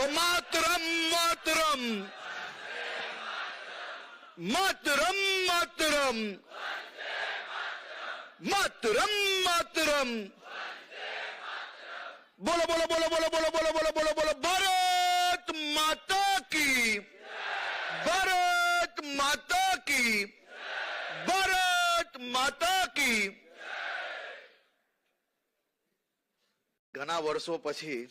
ઓ માતરમ માતરમ માતરમ માતરમ માતરમ માતરમ બોલો બોલો બોલો બોલો બોલો બોલો બોલો બોલો બોલો ભારત માતા કી ભારત માતા કી ભારત માતા ઘણા વર્ષો પછી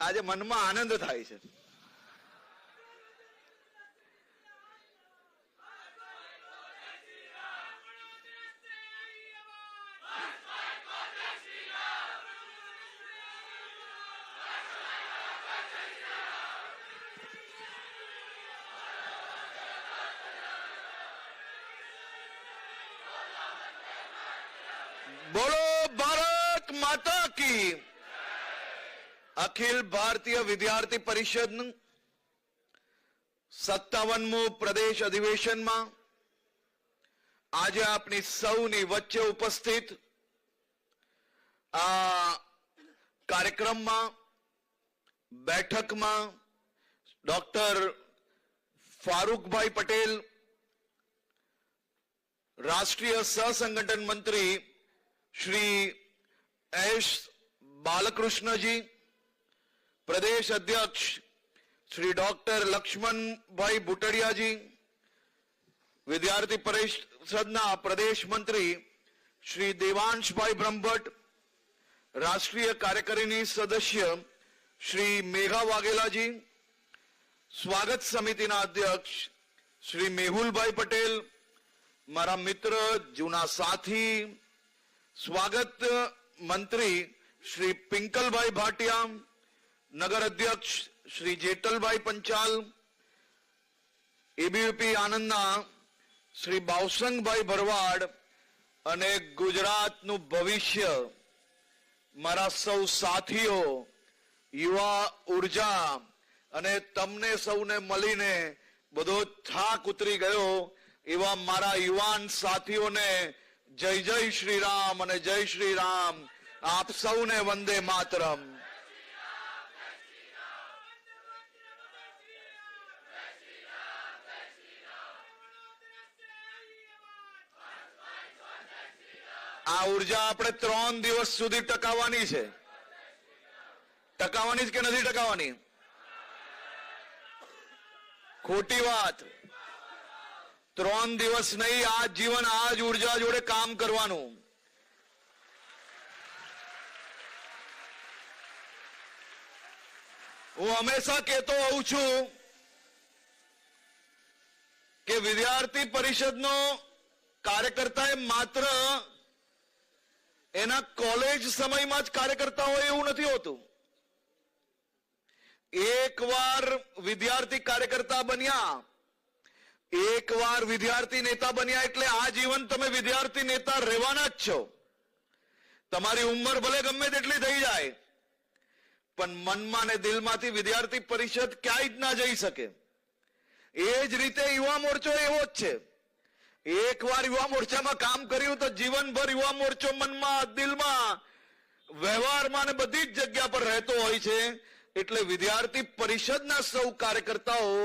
આજે મનમાં આનંદ થાય છે. બોલો ભારત માતા કી. અખિલ ભારતીય વિદ્યાર્થી પરિષદનું સત્તાવનમું પ્રદેશ અધિવેશનમાં આજે આપણી સૌની વચ્ચે ઉપસ્થિત આ કાર્યક્રમમાં, બેઠકમાં ડોક્ટર ફારૂકભાઈ પટેલ, રાષ્ટ્રીય સહસંગઠન મંત્રી શ્રી એસ બાલકૃષ્ણજી, પ્રદેશ અધ્યક્ષ શ્રી ડોક્ટર લક્ષ્મણભાઈ ભુટડિયાજી, વિદ્યાર્થી પરિષદના પ્રદેશ મંત્રી શ્રી દેવાંશભાઈ બ્રહ્મભટ્ટ, રાષ્ટ્રીય કાર્યકારીની સદસ્ય શ્રી મેઘા વાઘેલાજી, સ્વાગત સમિતિના અધ્યક્ષ શ્રી મેહુલભાઈ પટેલ, મારા મિત્ર, જૂના સાથી સ્વાગત મંત્રી શ્રી પિંકલભાઈ ભાટિયા નગર અધ્યક્ષ શ્રી જેટલભાઈ પંચાલ એબીવીપી આનંદના શ્રી બાવસંગભાઈ ભરવાડ અને ગુજરાતનું ભવિષ્ય, મારા સૌ સાથીઓ, યુવા ઊર્જા અને તમને સૌને મળીને બધો થાક ઉતરી ગયો એવા મારા યુવાન સાથીઓને જય જય શ્રી રામ અને જય શ્રી રામ આપ સૌને વંદે માતરમ. આ ઊર્જા આપણે ત્રણ દિવસ સુધી ટકાવવાની છે. ટકાવવાની જ કે નથી ટકાવવાની ખોટી વાત. ત્રણ દિવસ નહીં, આ જીવન, આ જ ઊર્જા જોડે કામ કરવાનું. હું હંમેશા કહેતો હોઉં છું કે વિદ્યાર્થી પરિષદનો કાર્યકર્તા એ માત્ર એના કોલેજ સમયમાં જ કાર્યકર્તા હોય એવું નથી હોતું. એકવાર વિદ્યાર્થી કાર્યકર્તા બન્યા એકવાર વિદ્યાર્થી નેતા બન્યા એટલે આ જીવન તમે વિદ્યાર્થી નેતા રહેવાના જ છો. તમારી ઉંમર ભલે ગમે તેટલી થઈ જાય, પણ મનમાં ને દિલમાંથી વિદ્યાર્થી પરિષદ ક્યાંય જ ના જઈ શકે. એ જ રીતે યુવા મોરચો એવો જ છે. એકવાર યુવા મોરચામાં કામ કર્યું તો જીવનભર યુવા મોરચો મનમાં, દિલમાં, વ્યવહારમાં ને બધી જ જગ્યા પર રહેતો હોય છે. એટલે વિદ્યાર્થી પરિષદના સૌ કાર્યકર્તાઓ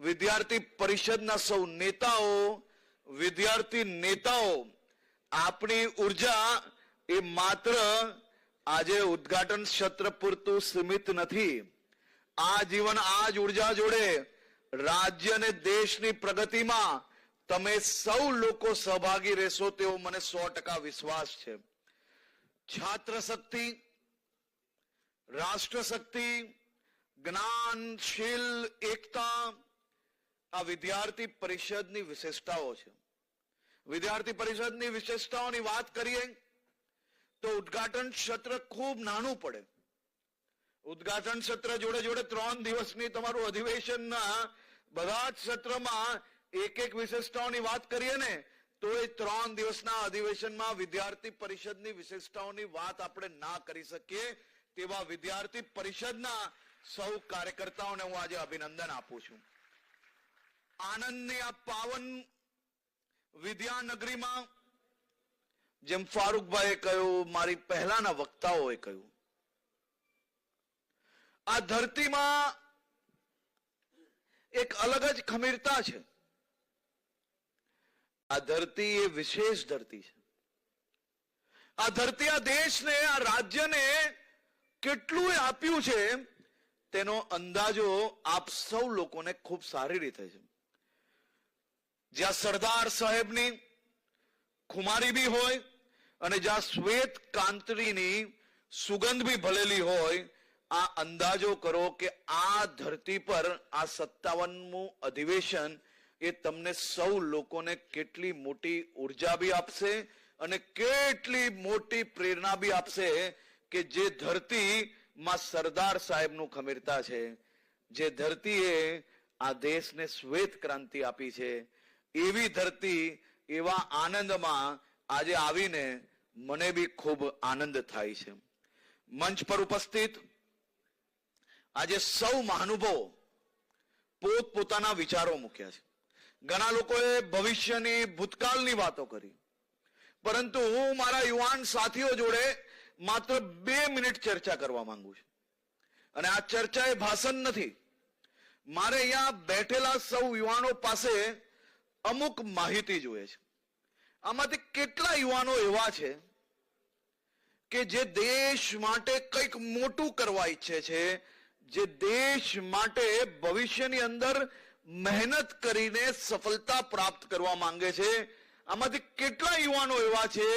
વિદ્યાર્થી પરિષદના સૌ નેતાઓ, વિદ્યાર્થી નેતાઓ, આપણી ઊર્જા એ માત્ર આજે ઉદઘાટન સત્ર પૂરતું સીમિત નથી. આ જીવન આ જ ઊર્જા જોડે રાજ્ય અને દેશની પ્રગતિમાં તમે સૌ લોકો સહભાગી રહેશો તેવો મને સો ટકા વિશ્વાસ છે. છાત્ર શક્તિ રાષ્ટ્ર શક્તિ જ્ઞાનશીલ એકતા આ વિદ્યાર્થી પરિષદની વિશેષતાઓ છે. વિદ્યાર્થી પરિષદની વિશેષતાઓની વાત કરીએ, તો ઉદ્ઘાટન સત્ર ખૂબ નાનું પડે. ઉદઘાટન સત્ર જોડે જોડે ત્રણ દિવસની તમારું અધિવેશનના બધા જ સત્રમાં એક એક વિશેષતાઓની વાત કરીએ ને, તો એ ત્રણ દિવસના અધિવેશનમાં વિદ્યાર્થી પરિષદની વિશેષતાઓની વાત આપણે ના કરી શકીએ, તેવા વિદ્યાર્થી પરિષદના સૌ કાર્યકર્તાઓને હું આજે અભિનંદન આપું છું. આનંદની આ પાવન વિદ્યાનગરીમાં જેમ ફારૂકભાઈએ કહ્યું, મારી પહેલાના વક્તાઓએ કહ્યું, આ ધરતીમાં એક અલગ જ ખમીરતા છે. આ ધરતી એ વિશેષ ધરતી છે. આ ધરતી આ દેશને, આ રાજ્યને કેટલું આપ્યું છે, તેનો અંદાજો આપ સૌ લોકોને ખૂબ સારી રીતે છે. જ્યાં સરદાર સાહેબની ખુમારી બી હોય અને જ્યાં શ્વેત કાંતરીની સુગંધ બી ભલેલી હોય, આ અંદાજો કરો કે આ ધરતી પર આ સત્તાવનમું અધિવેશન એ તમને સૌ લોકોને કેટલી મોટી ઊર્જા બી આપશે અને કેટલી મોટી પ્રેરણા બી આપશે કે જે ધરતી માં સરદાર સાહેબનું ખમીરતા છે. જે ધરતીએ આ દેશને શ્વેત ક્રાંતિ આપી છે. એવી ધરતી, એવા આનંદમાં આજે આવીને મને બી ખૂબ આનંદ થાય છે. મંચ પર ઉપસ્થિત આજે સૌ મહાનુભાવો પોત પોતાના વિચારો મૂક્યા છે. ઘણા લોકોએ ભવિષ્યની, ભૂતકાળની વાતો કરી. પરંતુ હું મારા યુવાન સાથીઓ જોડે માત્ર બે મિનિટ ચર્ચા કરવા માંગુ છું. અને આ ચર્ચા એ ભાષણ નથી. મારે અહીંયા બેઠેલા સૌ યુવાનો પાસે અમુક માહિતી જોઈએ છે. આમાંથી કેટલા યુવાનો એવા છે કે જે દેશ માટે કંઈક મોટું કરવા ઈચ્છે છે, જે દેશ માટે ભવિષ્યની અંદર મહેનત કરીને સફળતા પ્રાપ્ત કરવા માંગે છે. આમાંથી કેટલા યુવાનો એવા છે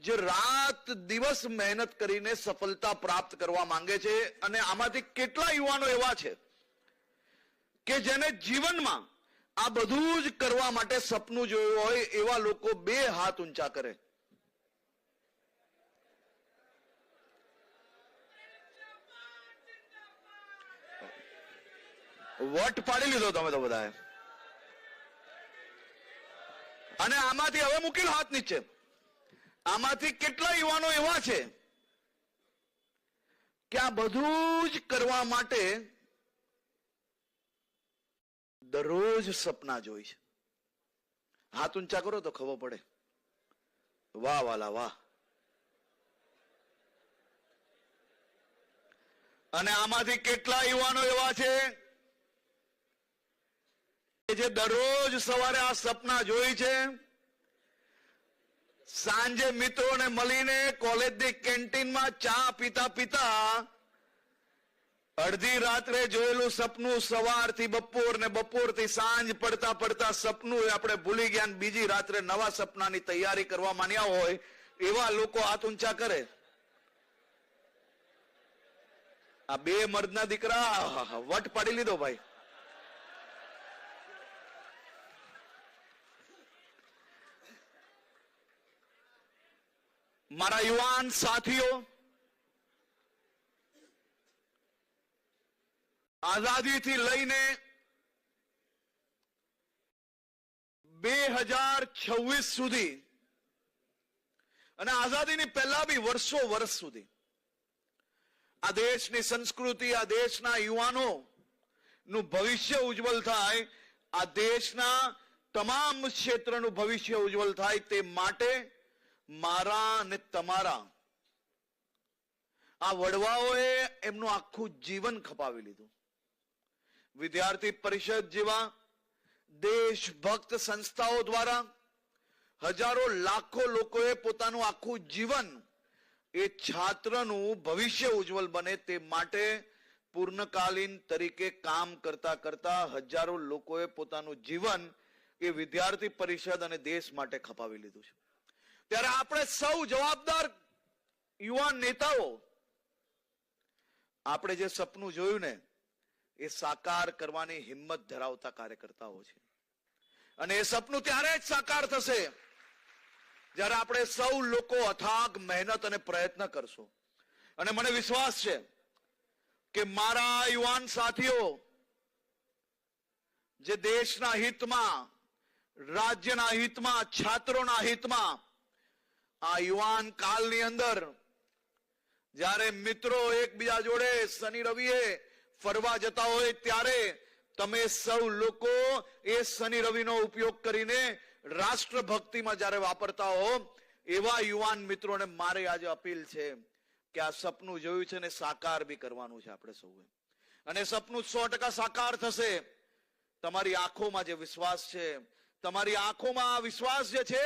જે રાત દિવસ મહેનત કરીને સફળતા પ્રાપ્ત કરવા માંગે છે અને આમાંથી કેટલા યુવાનો એવા છે કે જેને જીવનમાં આ બધું જ કરવા માટે સપનું જોયું હોય એવા લોકો બે હાથ ઊંચા કરે. વટ પાડી લીધો તમે તો બધાએ. અને આમાંથી હવે મૂકેલ હાથ નીચે. આમાંથી કેટલા યુવાનો એવા છે કે આ બધું જ કરવા માટે દરરોજ સપના જોઈ છે. હાથ ઊંચા કરો તો ખબર પડે. વાહ, વાલા, વાહ. અને આમાંથી કેટલા યુવાનો એવા છે જે દરરોજ સવારે આ સપના જોઈ છે? સાંજે મિત્રોને મળીને કોલેજની કેન્ટીનમાં ચા પીતા પીતા અડધી રાત્રે જોયેલું સપનું સવારથી બપોર ને બપોરથી સાંજ પડતા પડતા સપનું આપણે ભૂલી ગયા બીજી રાત્રે નવા સપનાની તૈયારી કરવા માંડ્યા હોય, એવા લોકો હાથ ઊંચા કરે. આ બે મર્દના દીકરા, વટ પાડી લીધો ભાઈ. મારા યુવાન સાથીઓ આઝાદીથી લઈને બે હજાર છવ્વીસ સુધી અને આઝાદીની પહેલા બી વર્ષો વર્ષ સુધી આ દેશની સંસ્કૃતિ, આ દેશના યુવાનો નું ભવિષ્ય ઉજ્જવલ થાય, આ દેશના તમામ ક્ષેત્રનું ભવિષ્ય ઉજ્જવલ થાય તે માટે મારા અને તમારા. આ વડવાઓએ એમનું આખું જીવન ખપાવી લીધું. વિદ્યાર્થી પરિષદ જેવા દેશભક્ત સંસ્થાઓ દ્વારા હજારો લાખો લોકોએ પોતાનું આખું જીવન એ છાત્રનું ભવિષ્ય ઉજ્જવલ બને તે માટે પૂર્ણકાલીન તરીકે કામ કરતા કરતા હજારો લોકોએ પોતાનું જીવન એ વિદ્યાર્થી પરિષદ અને દેશ માટે ખપાવી લીધું છે. ત્યારે આપણે સૌ જવાબદાર યુવાન નેતાઓ, આપણે જે સપનું જોયું ને એ સાકાર કરવાની હિંમત ધરાવતા કાર્યકર્તાઓ છે. અને એ સપનું ત્યારે જ સાકાર થશે જ્યારે આપણે સૌ લોકો અથાગ મહેનત અને પ્રયત્ન કરશું. અને મને વિશ્વાસ છે કે મારા યુવાન સાથીઓ, જે દેશના હિતમાં, રાજ્યના હિતમાં, છાત્રોના હિતમાં, આ યુવાન કાલની અંદર જ્યારે મિત્રો એકબીજા જોડે શનિ રવિએ ફરવા જતા હોય ત્યારે તમે સૌ લોકો એ શનિ રવિનો ઉપયોગ કરીને રાષ્ટ્રભક્તિમાં જ્યારે વાપરતા હો, એવા યુવાન મિત્રોને મારે આજે અપીલ છે કે આ સપનું જોયું છે ને સાકાર બી કરવાનું છે આપણે સૌએ. અને સપનું સો ટકા સાકાર થશે. તમારી આંખોમાં જે વિશ્વાસ છે, તમારી આંખોમાં આ વિશ્વાસ જે છે,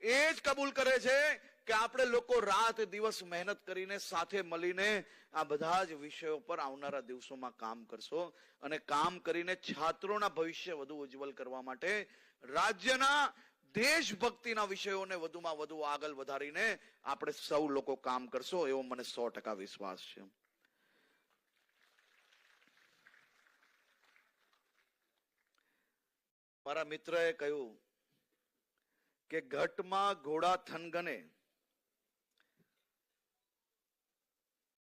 એ જ કબૂલ કરે છે કે આપણે લોકો રાત દિવસ મહેનત કરીને સાથે મળીને આ બધા જ વિષયો પર આવનારા દિવસોમાં કામ કરશો અને કામ કરીને છાત્રોના ભવિષ્ય વધુ ઉજ્જવલ કરવા માટે રાજ્યના દેશભક્તિના વિષયોને વધુમાં વધુ આગળ વધારીને આપણે સૌ લોકો કામ કરશો એવો મને સો ટકા વિશ્વાસ છે. મારા મિત્રએ કહ્યું કે ઘટમાં ઘોડા થનગને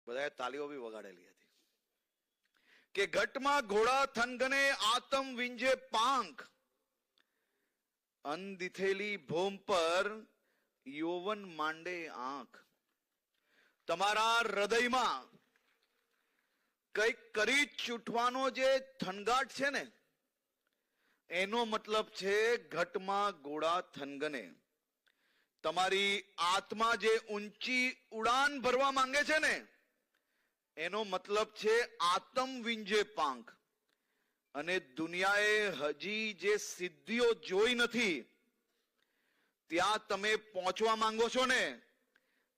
બધાએ તાલીઓ બી વગાડેલી હતી. કે ઘટમાં ઘોડા થનગને આતમ વિંજે પાંખ. અનદિથેલી ભૂમ પર યૌવન માંડે આંખ. તમારા હૃદયમાં કંઈક કરી છૂટવાનો જે થનગાટ છે ને, એનો મતલબ છે ઘટમાં ગોળા થનગને. તમારી આત્મા જે ઊંચી ઉડાન ભરવા માંગે છે ને એનો મતલબ છે આતમ વિંજે પાંખ અને દુનિયાએ હજી જે સિદ્ધિઓ જોઈ નથી, ત્યાં તમે પહોંચવા માંગો છો ને,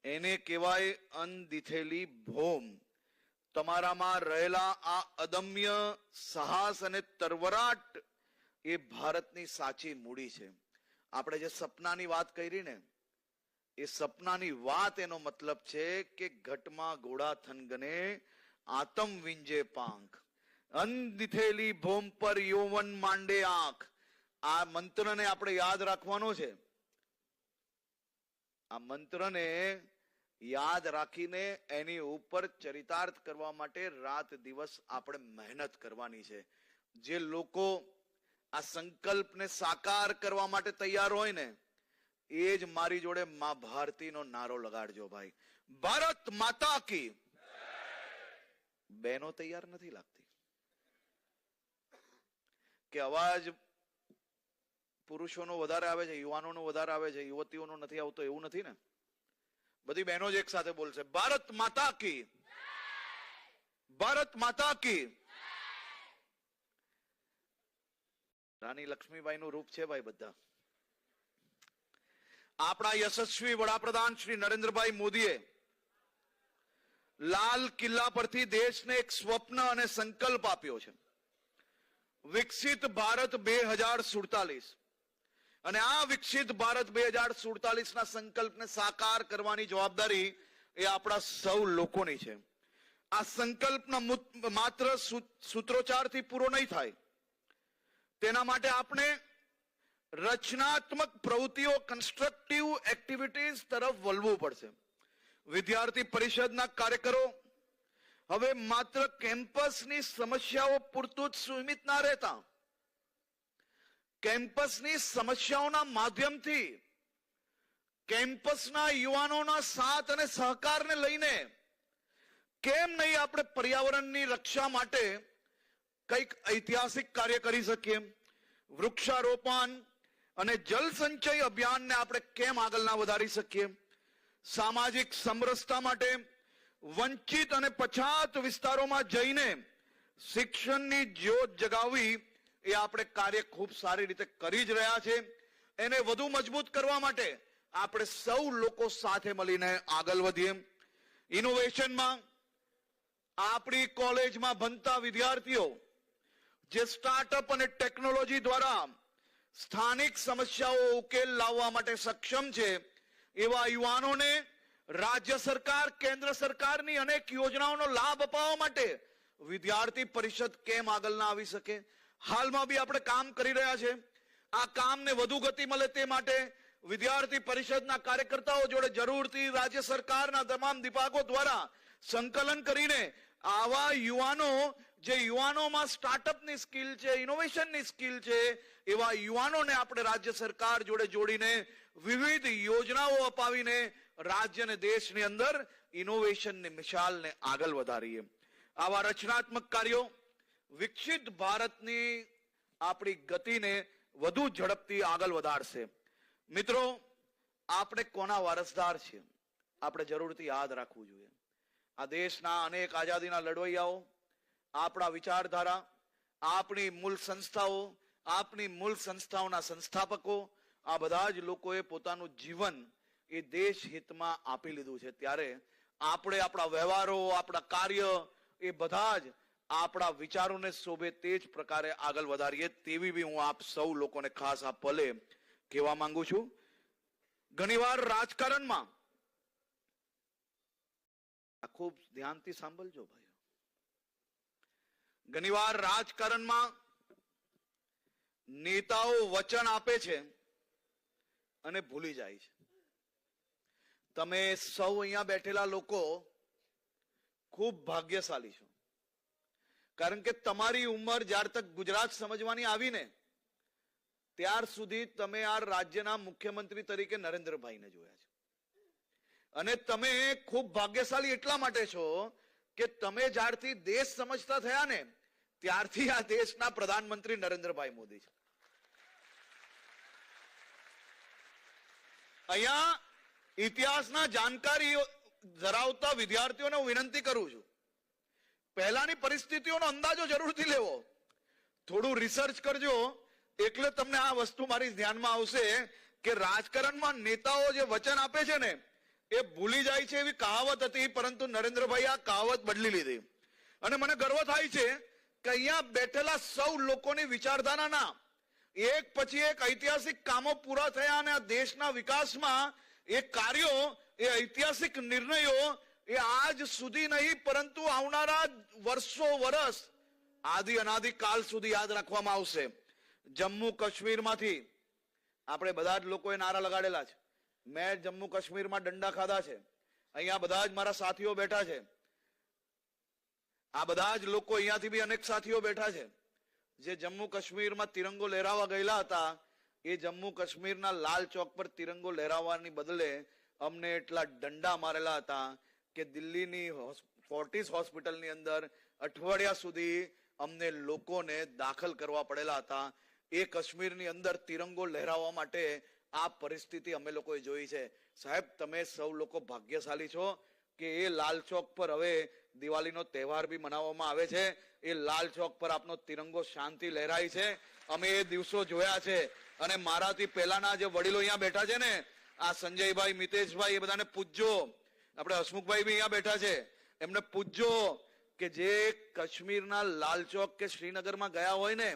એને કહેવાય અનદિથેલી ભોમ. તમારામાં રહેલા આ અદમ્ય સાહસ અને તરવરાટ એ ભારતની સાચી મૂડી છે. આપણે જે સપનાની વાત કરી ને એ સપનાની વાત એનો મતલબ છે કે ઘટમાં ઘોડા થનગને આતમ વિંજે પાંખ. અનદિથેલી ભોમ પર યૌવન માંડે આંખ. આ મંત્રને આપણે યાદ રાખવાનો છે. આ મંત્રને યાદ રાખીને એની ઉપર ચરિતાર્થ કરવા માટે રાત દિવસ આપણે મહેનત કરવાની છે. જે લોકો આ સંકલ્પને સાકાર કરવા માટે તૈયાર હોય ને એ જ મારી જોડે મા ભારતીનો નારો લગાડજો ભાઈ. ભારત માતા કી. બહેનો તૈયાર નથી લાગતી. કે અવાજ પુરુષોનો વધારે આવે છે, યુવાનોનો વધારે આવે છે, યુવતીઓનો નથી આવતો, એવું નથી ને? બધી બહેનો જ એક સાથે બોલશે. ભારત માતા કી. ભારત માતા કી. રાની લક્ષ્મીબાઈ નું રૂપ છે ભાઈ બધા. આપણા યશસ્વી વડાપ્રધાન શ્રી નરેન્દ્રભાઈ મોદીએ લાલ કિલ્લા પરથી દેશને એક સ્વપ્ન અને સંકલ્પ આપ્યો છે. વિકસિત ભારત બે હજાર સુડતાલીસ અને આ વિકસિત ભારત બે હજાર સુડતાલીસના સંકલ્પને સાકાર કરવાની જવાબદારી એ આપણા સૌ લોકોની છે. આ સંકલ્પના માત્ર સૂત્રોચ્ચારથી પૂરો નહીં થાય. તેના માટે આપણે રચનાત્મક પ્રવૃત્તિઓ કન્સ્ટ્રક્ટિવ એક્ટિવિટીઝ તરફ વળવું પડશે. વિદ્યાર્થી પરિષદના કાર્યકરો, હવે માત્ર કેમ્પસની સમસ્યાઓ પૂરતું જ સીમિત ના રહેતા. કેમ્પસની સમસ્યાઓના માધ્યમથી કેમ્પસના યુવાનોના સાથ અને સહકારને લઈને કેમ નહીં આપણે પર્યાવરણની રક્ષા માટે કંઈક ઐતિહાસિક કાર્ય કરી શકીએ? વૃક્ષારોપણ અને જલ સંચય અભિયાનને આપણે કેમ આગળ ના વધારી શકીએ? સામાજિક સમરસતા માટે વંચિત અને પછાત વિસ્તારોમાં જઈને શિક્ષણની જ્યોત જગાવવી એ આપણે કાર્ય ખૂબ સારી રીતે કરી જ રહ્યા છે. એને વધુ મજબૂત કરવા માટે આપણે સૌ લોકો સાથે મળીને આગળ વધીએ. ઇનોવેશનમાં આપણી કોલેજમાં ભણતા વિદ્યાર્થીઓ જે સ્ટાર્ટઅપ અને ટેકનોલોજી દ્વારા સ્થાનિક સમસ્યાઓ ઉકેલ લાવવા માટે સક્ષમ છે એવા યુવાનોને રાજ્ય સરકાર, કેન્દ્ર સરકારની અનેક યોજનાઓનો લાભ અપાવવા માટે વિદ્યાર્થી પરિષદ કેમ આગળ ના આવી શકે? હાલમાં બી આપણે કામ કરી રહ્યા છે. આ કામને વધુ ગતિ મળે તે માટે વિદ્યાર્થી પરિષદના કાર્યકર્તાઓ જોડે જરૂરથી રાજ્ય સરકારના તમામ વિભાગો દ્વારા સંકલન કરીને આવા યુવાનો જે યુવાનોમાં સ્ટાર્ટઅપની સ્કિલ છે ઇનોવેશનની સ્કિલ છે, એવા યુવાનોને આપણે રાજ્ય સરકાર જોડે જોડીને વિવિધ યોજનાઓ અપાવીને રાજ્ય અને દેશની અંદર ઇનોવેશનની મિશાલને આગળ વધારીએ. આવા રચનાત્મક કાર્યો વિકસિત ભારતની આપણી ગતિને વધુ ઝડપથી આગળ વધારશે. મિત્રો, આપણે કોના વારસદાર છીએ? આપણે જરૂરથી યાદ રાખવું જોઈએ. આ દેશના અનેક આઝાદીના લડવૈયાઓ આપણા વિચારધારા, આપણી મૂળ સંસ્થાઓ, આપણી મૂળ સંસ્થાઓના સંસ્થાપકો, આ બધા જ લોકોએ પોતાનું જીવન એ દેશ હિતમાં આપી લીધું છે. ત્યારે આપણે આપણા વ્યવહારો, આપણા કાર્ય એ બધા જ આપણા વિચારોને શોભે તે જ પ્રકારે આગળ વધારીએ તેવી બી હું આપ સૌ લોકોને ખાસ આ પલે કહેવા માંગુ છું. ઘણીવાર રાજકારણમાં, આ ખૂબ ધ્યાનથી સાંભળજો ભાઈઓ ઘણીવાર રાજકારણમાં નેતાઓ વચન આપે છે અને ભૂલી જાય છે. તમે સૌ અહીંયા બેઠેલા લોકો ખૂબ ભાગ્યશાળી છો. કારણ કે તમારી ઉંમર જ્યાર તક ગુજરાત સમજવાની આવીને, ત્યાર સુધી તમે આ રાજ્યના મુખ્યમંત્રી તરીકે નરેન્દ્રભાઈને જોયા છે. અને તમે ખૂબ ભાગ્યશાળી એટલા માટે છો કે તમે જ્યારથી દેશ સમજતા થયા ને, ત્યારથી આ દેશના પ્રધાનમંત્રી નરેન્દ્રભાઈ મોદી છે. અહીંયા ઇતિહાસના જાણકારી ધરાવતા વિદ્યાર્થીઓને હું વિનંતી કરું છું. પહેલાની પરિસ્થિતિઓનો અંદાજો જરૂરથી લેવો. થોડું રિસર્ચ કરજો, એટલે તમને આ વસ્તુ મારી ધ્યાનમાં આવશે કે રાજકારણમાં નેતાઓ જે વચન આપે છે ને એ ભૂલી જાય છે એવી કહાવત હતી, પરંતુ નરેન્દ્રભાઈ આ કહાવત બદલી લીધી. અને મને ગર્વ થાય છે કે અહીંયા બેઠેલા સૌ લોકોની વિચારધારાના એક પછી એક ઐતિહાસિક કામો પૂરા થયા અને આ દેશના વિકાસમાં એ કાર્યો, એ ઐતિહાસિક નિર્ણયો એ આજ સુધી નહીં, પરંતુ આવનારા વર્ષો વર્ષ આદિ અનાદિ કાલ સુધી યાદ રાખવામાં આવશે. જમ્મુ કાશ્મીરમાંથી આપણે બધા જ લોકોએ નારા લગાડેલા છે. મેં જમ્મુ કાશ્મીરમાં દંડા ખાધા છે. અહીંયા બધા જ મારા સાથીઓ બેઠા છે. આ બધા જ લોકો અહીંયાથી બી અનેક સાથીઓ બેઠા છે. જે જમ્મુ કાશ્મીરમાં તિરંગો લહેરાવા ગયેલા હતા, એ જમ્મુ કાશ્મીરના લાલ ચોક પર તિરંગો લહેરાવવાની બદલે અમને એટલા દંડા મારેલા હતા કે દિલ્હીની ફોર્ટિસ હોસ્પિટલની અંદર અઠવાડિયા સુધી અમને લોકોને દાખલ કરવા પડેલા હતા. એ કાશ્મીરની અંદર તિરંગો લહેરાવવા માટે આ પરિસ્થિતિ અમે લોકોએ જોઈ છે. સાહેબ, તમે સૌ લોકો ભાગ્યશાળી છો કે એ લાલ ચોક પર હવે દિવાળીનો તહેવાર બી મનાવવામાં આવે છે. એ લાલ ચોક પર આપનો તિરંગો શાંતિ લહેરાય છે. અમે એ દિવસો જોયા છે. અને મારાથી પહેલાના જે વડીલો અહીંયા બેઠા છે ને, આ સંજયભાઈ, મિતેશભાઈ, એ બધાને પૂછજો આપણે હસમુખભાઈ બી અહીંયા બેઠા છે. એમને પૂછજો કે જે કાશ્મીરના લાલ ચોક કે શ્રીનગરમાં ગયા હોય ને,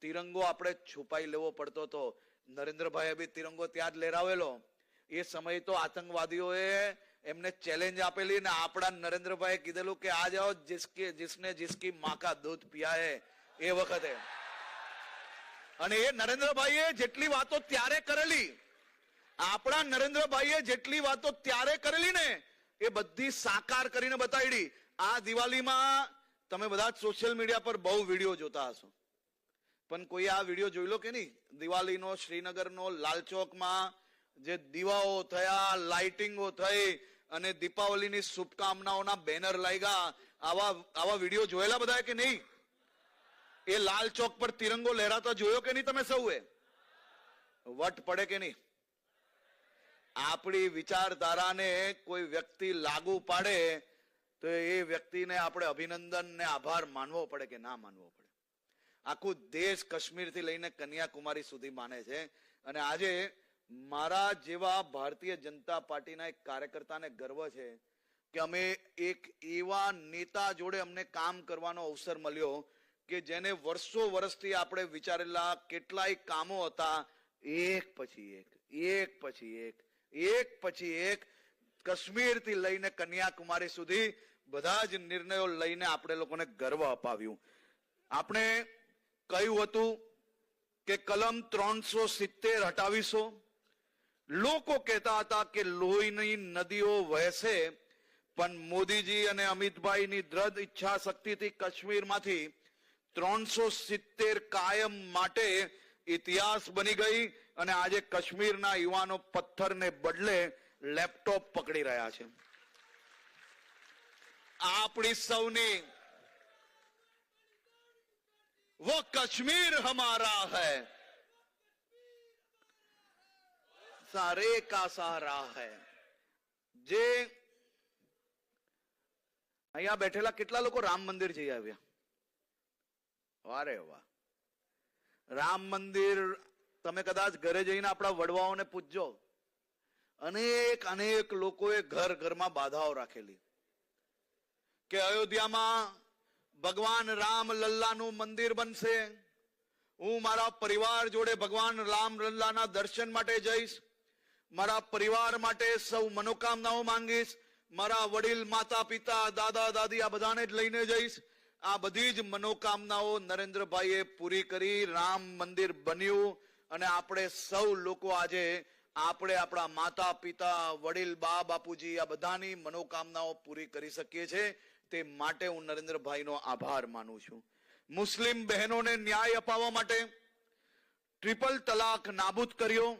તિરંગો આપણે છુપાઈ લેવો પડતો હતો. નરેન્દ્રભાઈએ બી તિરંગો ત્યાં જ લહેરાવેલો. એ સમયે તો આતંકવાદીઓએ એમને ચેલેન્જ આપેલી ને આપણા નરેન્દ્રભાઈએ કીધેલું કે આ જાઓ જિસકે, જિસને જિસકી માકા દૂધ પિયા એ વખતે. અને એ નરેન્દ્રભાઈએ જેટલી વાતો ત્યારે કરેલી, આપણા નરેન્દ્રભાઈએ જેટલી વાતો ત્યારે કરેલી ને, એ બધી સાકાર કરીને બતાવી આ દિવાળીમાં તમે બધા સોશિયલ મીડિયા પર બહુ વીડિયો જોતા હશો. પણ કોઈ આ વીડિયો જોઈ લો કે નહીં? દિવાળીનો, શ્રીનગરનો લાલચોકમાં જે દીવાઓ થયા, લાઇટિંગો થઈ અને દીપાવલીની શુભકામનાઓના બેનર લાગ્યા, આવા આવા વીડિયો જોયેલા બધા કે નહીં? એ લાલ ચોક પર તિરંગો લહેરાતા જોયો કે નહીં તમે સૌએ? વટ પડે કે નહીં? આપણી વિચારધારાને કોઈ વ્યક્તિ લાગુ પાડે તો એ વ્યક્તિને આપણે અભિનંદન ને આભાર માનવો પડે કે ના માનવો પડે? આખું દેશ કાશ્મીરથી લઈને કન્યાકુમારી સુધી માને છે. અને આજે મારા જેવા ભારતીય જનતા પાર્ટીના એક કાર્યકર્તાને ગર્વ છે કે અમે એક એવા નેતા જોડે અમને કામ કરવાનો અવસર મળ્યો કે જેને વર્ષો વર્ષથી આપણે વિચારેલા કેટલાય કામો હતા. એક પછી એક એક પછી એક એક પછી એક કાશ્મીરથી લઈને કન્યાકુમારી સુધી બધા જ નિર્ણયો લઈને આપણે લોકોને ગર્વ અપાવ્યું. આપણે કહ્યું હતું કે કલમ ત્રણસો સિત્તેર હટાવીશો. લોકો કહેતા હતા કે લોહીની નદીઓ વહેશે, પણ મોદીજી અને અમિતભાઈની દ્રઢ ઈચ્છા શક્તિથી કાશ્મીરમાંથી ત્રણસો સિત્તેર કાયમ માટે ઇતિહાસ બની ગઈ અને આજે કાશ્મીરના યુવાનો પથ્થરને બદલે લેપટોપ પકડી રહ્યા છે. આપણી સૌની वो कश्मीर हमारा है सारे का सहारा है જે અહીંયા બેઠેલા કેટલા લોકો રામ મંદિર જઈ આવ્યા વારે વાહ રામ મંદિર તમે કદાચ ઘરે જઈને આપણા વડવાઓને પૂછજો અનેક અનેક લોકોએ ઘર ઘરમાં બાધાઓ રાખેલી કે અયોધ્યામાં ભગવાન રામ લલ્લાનું મંદિર બનશે. હું મારા પરિવાર જોડે ભગવાન રામ લલ્લાના દર્શન માટે જઈશ. મારા પરિવાર માટે સૌ મનોકામનાઓ માંગીશ. મારા વડીલ, માતા, પિતા, દાદા, દાદી આ બધાને જ લઈને જઈશ. આ બધી જ મનોકામનાઓ નરેન્દ્રભાઈએ પૂરી કરી રામ મંદિર બન્યું. અને આપણે સૌ લોકો આજે, આપણે આપણા માતા, પિતા, વડીલ, બા, બાપુજી આ બધાની મનોકામનાઓ પૂરી કરી શકીએ છીએ. તે માટે હું નરેન્દ્રભાઈનો આભાર માનું છું. મુસ્લિમ બહેનોને ન્યાય અપાવવા માટે ટ્રિપલ તલાક નાબૂદ કર્યો.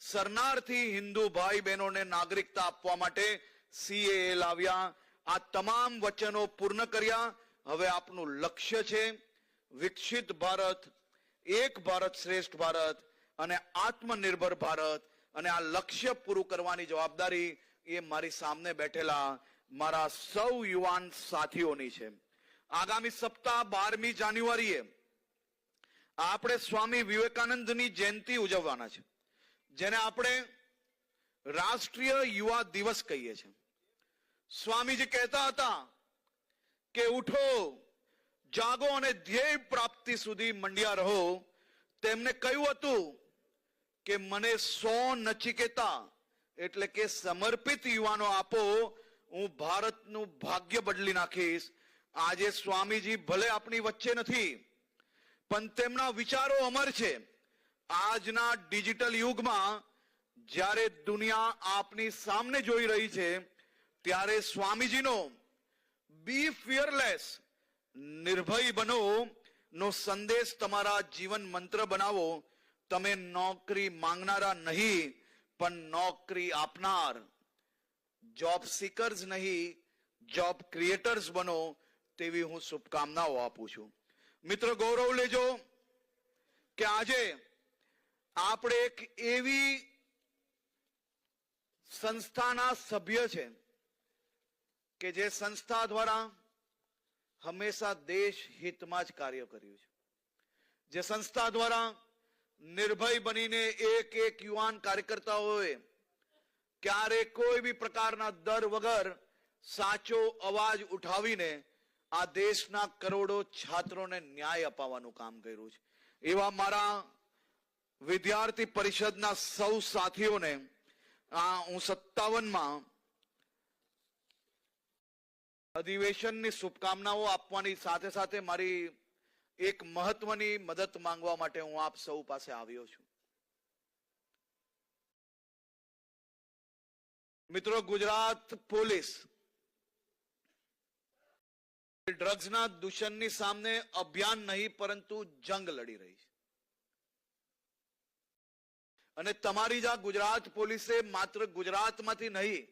સરનારથી હિન્દુ ભાઈ બહેનોને નાગરિકતા આપવા માટે સીએએ લાવ્યા. આ તમામ વચનો પૂર્ણ કર્યા. હવે આપનું લક્ષ્ય છે વિકસિત ભારત, એક ભારત શ્રેષ્ઠ ભારત અને આત્મનિર્ભર ભારત. અને આ લક્ષ્ય પૂરું કરવાની જવાબદારી એ મારી સામે બેઠેલા મારા સૌ યુવાન સાથીઓની છે. આગામી સપ્તાહ બારમી જાન્યુઆરીએ આપણે સ્વામી વિવેકાનંદની જયંતિ ઉજવવાના છે, જેને આપણે રાષ્ટ્રીય યુવા દિવસ કહીએ છીએ. સ્વામીજી કહેતા હતા કે ઉઠો, જાગો અને ધ્યેય પ્રાપ્તિ સુધી મંડ્યા રહો. તેમને કહ્યું હતું કે મને સો નચિકેતા એટલે કે સમર્પિત યુવાનો આપો હું ભારતનું ભાગ્ય બદલી નાખીશ. આજે સ્વામીજી ભલે આપણી વચ્ચે નથી, પણ તેમના વિચારો અમર છે. આજના ડિજિટલ યુગમાં જ્યારે દુનિયા આપની સામે જોઈ રહી છે, ત્યારે સ્વામીજીનો બી ફિયરલેસ નિર્ભય બનો નો સંદેશ તમારા જીવન મંત્ર બનાવો. તમે નોકરી માંગનારા નહીં, પણ નોકરી આપનાર. જોબ સિકર્સ નહીં જોબ ક્રિએટર્સ બનો તેવી હું શુભકામનાઓ આપું છું. મિત્ર, ગૌરવ લેજો કે આજે આપણે એક એવી સંસ્થાના સભ્ય છે કે જે સંસ્થા દ્વારા હંમેશા દેશ હિતમાં જ કાર્ય કર્યું છે. જે સંસ્થા દ્વારા નિર્ભય બનીને એક એક યુવાન કાર્યકર્તાઓએ ક્યારે કોઈ બી પ્રકારના દર વગર સાચો અવાજ ઉઠાવીને આ દેશના કરોડો છાત્રોને ન્યાય અપાવવાનું કામ કર્યું છે. એવા મારા વિદ્યાર્થી પરિષદના સૌ સાથીઓને, આ હું સત્તાવનમાં અધિવેશનની શુભકામનાઓ આપવાની સાથે સાથે મારી એક મહત્વની મદદ માંગવા માટે હું આપ સૌ પાસે આવ્યો છું. મિત્રો, ગુજરાત પોલીસ ડ્રગ્સના દૂષણની સામે અભિયાન નહીં, પરંતુ જંગ લડી રહી છે. અને તમારી જ આ ગુજરાત પોલીસે માત્ર ગુજરાતમાંથી નહીં,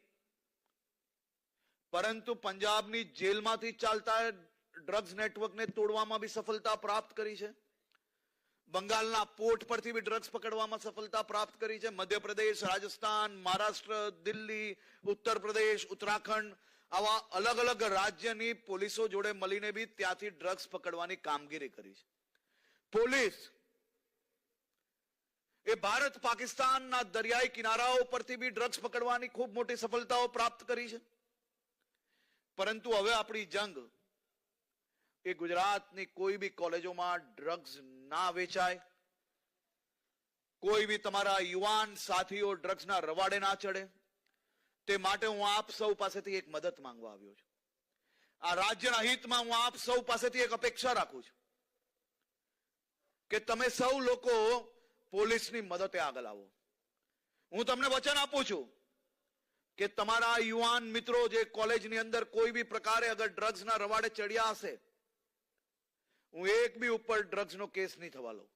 પરંતુ પંજાબની જેલમાંથી ચાલતા ડ્રગ્સ નેટવર્કને તોડવામાં બી સફળતા પ્રાપ્ત કરી છે. બંગાળના પોર્ટ પરથી બી ડ્રગ્સ પકડવામાં સફળતા પ્રાપ્ત કરી છે. મધ્યપ્રદેશ, રાજસ્થાન, મહારાષ્ટ્ર, દિલ્હી ઉત્તર પ્રદેશ ઉત્તરાખંડ આવા અલગ અલગ રાજ્યની પોલીસો જોડે મળીને બી ત્યાંથી ડ્રગ્સ પકડવાની કામગીરી કરી છે. પોલીસ એ ભારત પાકિસ્તાનના દરિયાઈ કિનારાઓ પરથી બી ડ્રગ્સ પકડવાની ખૂબ મોટી સફળતાઓ પ્રાપ્ત કરી છે. પરંતુ હવે આપણી જંગ એ ગુજરાતની કોઈ બી કોલેજોમાં ડ્રગ્સ ના વેચાય, કોઈ બી તમારા યુવાન સાથીઓ ડ્રગ્સના રવાડે ના ચડે, તે માટે હું આપ સૌ પાસેથી એક મદદ માંગવા આવ્યો છું. આ રાજ્યના હિતમાં હું આપ સૌ પાસેથી એક અપેક્ષા રાખું છું કે તમે સૌ લોકો પોલીસની મદદે આગળ આવો. હું તમને વચન આપું છું કે તમારા યુવાન મિત્રો જે કોલેજની અંદર કોઈ બી પ્રકારે અગર ડ્રગ્સના રવાડે ચડ્યા હશે હું એક બી ઉપર ડ્રગ્સનો કેસ નહીં થવા લઉં.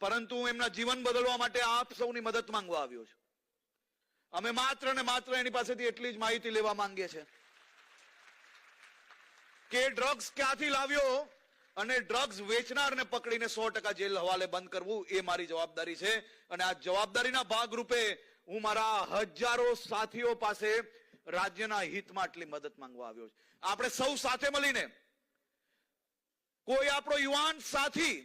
પરંતુ હું એમના જીવન બદલવા માટે આપ સૌની મદદ માંગવા આવ્યો છું. અમે માત્ર ને માત્ર એની પાસેથી એટલી જ માહિતી લેવા માંગીએ છીએ. કે ડ્રગ્સ ક્યાંથી લાવ્યો અને ડ્રગ્સ વેચનારને પકડીને સો ટકા જેલ હવાલે બંધ કરવું એ મારી જવાબદારી છે. અને આ જવાબદારીના ભાગરૂપે હું મારા હજારો સાથીઓ પાસે રાજ્યના હિતમાં આટલી મદદ માંગવા આવ્યો છું. આપણે સૌ સાથે મળીને કોઈ આપણો યુવાન સાથી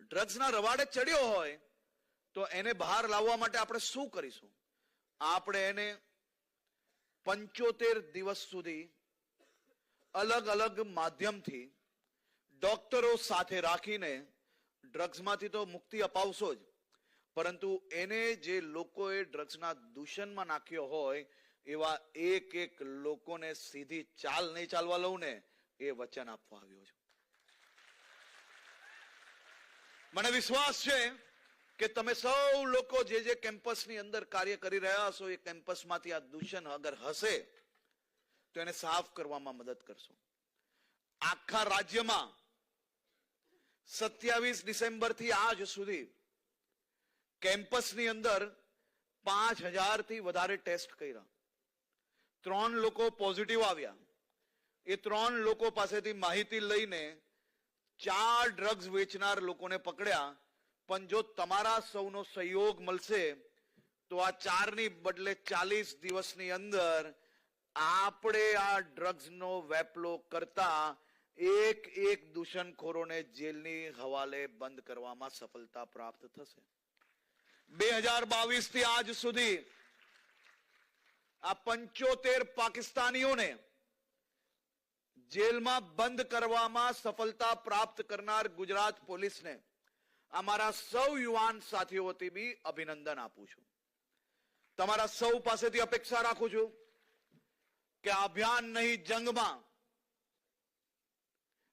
ડ્રગ્સના રવાડે ચડ્યો હોય, તો એને બહાર લાવવા માટે આપણે શું કરીશું? આપણે એને પંચોતેર દિવસ સુધી અલગ અલગ માધ્યમથી ડોક્ટરો સાથે રાખીને ડ્રગ્સમાંથી તો મુક્તિ અપાવશો જ, પરંતુ એને જે લોકોએ ડ્રગ્સના દૂષણમાં નાખ્યો હોય, એવા એક એક લોકોને સીધી ચાલ નહીં ચાલવા લઉં ને એ વચન આપવા આવ્યો છું. મને વિશ્વાસ છે કે તમે સૌ લોકો જે જે કેમ્પસની અંદર કાર્ય કરી રહ્યા છો, એ કેમ્પસમાંથી આ દૂષણ અગર હશે, તો એને સાફ કરવામાં મદદ કરશો. આખા રાજ્યમાં સત્યાવીસ ડિસેમ્બરથી આજ સુધી કેમ્પસની અંદર પાંચ હજારથી વધારે ટેસ્ટ કર્યા. ત્રણ લોકો પોઝિટિવ આવ્યા. એ ત્રણ લોકો પાસેથી માહિતી લઈને ચાર ડ્રગ્સ વેચનાર લોકોને પકડ્યા. પણ જો તમારા સૌનો સહયોગ મળશે, તો આ ચારની બદલે ચાલીસ દિવસની અંદર આપણે આ ડ્રગ્સનો વેપલો કરતા એક એક દૂષણખોરોને જેલની હવાલે બંધ કરવામાં સફળતા પ્રાપ્ત થશે. બે હજાર બાવીસથી આજ સુધી આ પંચોતેર પાકિસ્તાનીઓને જેલમાં બંધ કરવામાં સફળતા પ્રાપ્ત કરનાર ગુજરાત પોલીસને અમારા સૌ યુવાન સાથીઓથી બી અભિનંદન આપું છું. તમારા સૌ પાસેથી અપેક્ષા રાખું છું કે અભિયાન નહીં જંગમાં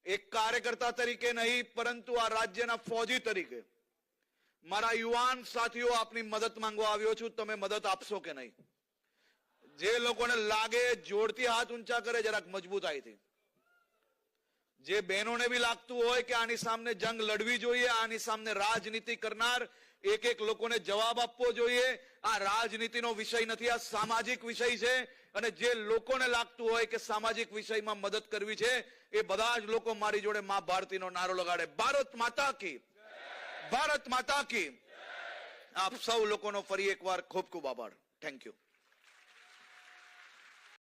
એક કાર્યકર્તા તરીકે નહીં, પરંતુ આ રાજ્યના ફોજી તરીકે મારા યુવાન સાથીઓ આપની મદદ માંગવા આવ્યો છું. તમે મદદ આપશો કે નહીં? જે લોકોને લાગે જોડતી હાથ ઊંચા કરે, જરાક મજબૂતાઈથી. જે બહેનોને બી લાગતું હોય કે આની સામે જંગ લડવી જોઈએ, આની સામે રાજનીતિ કરનાર એક એક લોકોને જવાબ આપવો જોઈએ. આ રાજનીતિનો વિષય નથી, આ સામાજિક વિષય છે. અને જે લોકોને લાગતું હોય કે સામાજિક વિષયમાં મદદ કરવી છે, એ બધા જ લોકો મારી જોડે મા ભારતીનો નારો લગાડે. ભારત માતા કી. ભારત માતા કી. આપ સૌ લોકોનો ફરી એકવાર ખૂબ ખૂબ આભાર. Thank you